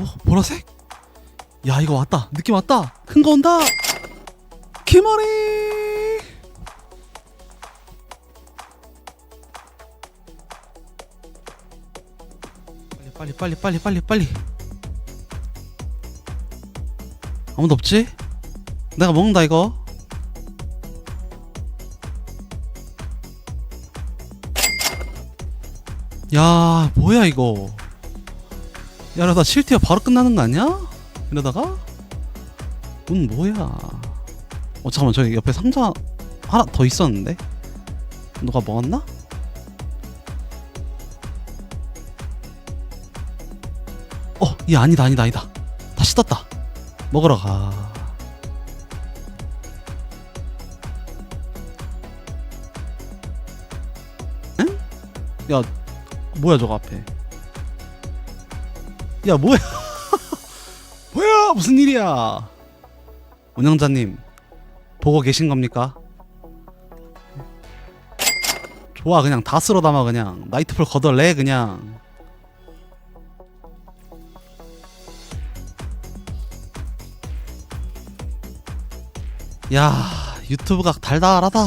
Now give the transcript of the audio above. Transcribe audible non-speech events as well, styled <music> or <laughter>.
어? 보라색? 야 이거 왔다. 느낌 왔다. 큰 거 온다. 개머리! 빨리 빨리 빨리 빨리 빨리 아무도 없지? 내가 먹는다 이거. 야 뭐야 이거 야 이러다 7티어 바로 끝나는 거 아니야? 이러다가 운 뭐야 어 잠깐만 저기 옆에 상자 하나 더 있었는데 누가 먹었나? 어, 이 아니다, 아니다, 아니다. 다시 떴다. 먹으러 가. 응? 야, 뭐야 저거 앞에? 야, 뭐야? <laughs> 뭐야? 무슨 일이야? 운영자님, 보고 계신 겁니까? 좋아, 그냥 다 쓸어 담아 그냥 나이트풀 걷어내 그냥. 야 유튜브가 달달하다